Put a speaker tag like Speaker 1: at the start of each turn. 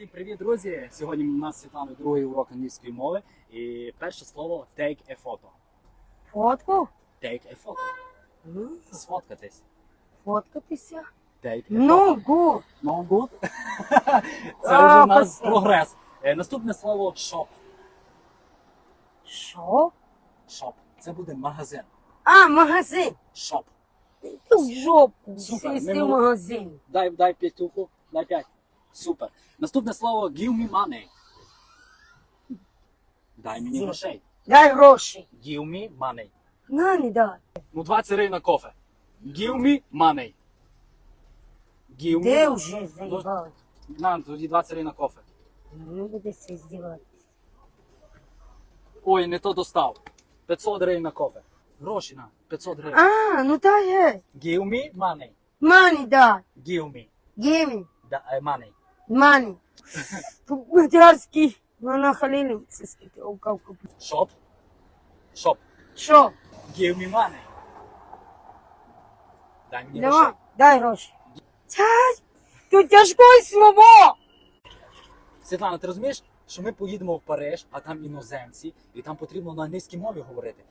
Speaker 1: Всім привіт, друзі! Сьогодні у нас з Світланою другий урок англійської мови. І перше слово take a photo.
Speaker 2: Фотку?
Speaker 1: Take a photo.
Speaker 2: Ну,
Speaker 1: Сфоткатись.
Speaker 2: Фоткатися.
Speaker 1: Take a
Speaker 2: Ну,
Speaker 1: photo.
Speaker 2: гуд.
Speaker 1: No good. Це вже у нас прогрес. Е, Наступне слово shop.
Speaker 2: Що?
Speaker 1: Shop. Це буде магазин.
Speaker 2: А, магазин.
Speaker 1: Shop.
Speaker 2: Ти в жопу.
Speaker 1: Супер,
Speaker 2: Сісти
Speaker 1: ми
Speaker 2: в магазин.
Speaker 1: Дай, дай п'ятюку, дай п'ять. Супер. Наступне слово give me money. Дай мені грошей.
Speaker 2: Дай гроші.
Speaker 1: Give me money.
Speaker 2: Не дай.
Speaker 1: Ну, 20 гривень на кофе. Give me money. Give me
Speaker 2: Де
Speaker 1: money.
Speaker 2: вже заїбали?
Speaker 1: На, тоді 20 гривень на кофе.
Speaker 2: Не буде це здівати.
Speaker 1: Ой, не то достав. 500 гривень на кофе. Гроші на 500 гривень.
Speaker 2: А, ну дай геть.
Speaker 1: Give me money.
Speaker 2: Мані дай.
Speaker 1: Give me
Speaker 2: Гімі.
Speaker 1: да, е, money.
Speaker 2: Мані. Тут матерський. Ну, на халілі. Це скільки окавку.
Speaker 1: Shop. Shop.
Speaker 2: Що?
Speaker 1: Give me money. Дай мені грошей.
Speaker 2: дай гроші. Це тут тяжке слово.
Speaker 1: Світлана, ти розумієш, що ми поїдемо в Париж, а там іноземці, і там потрібно на англійській мові говорити.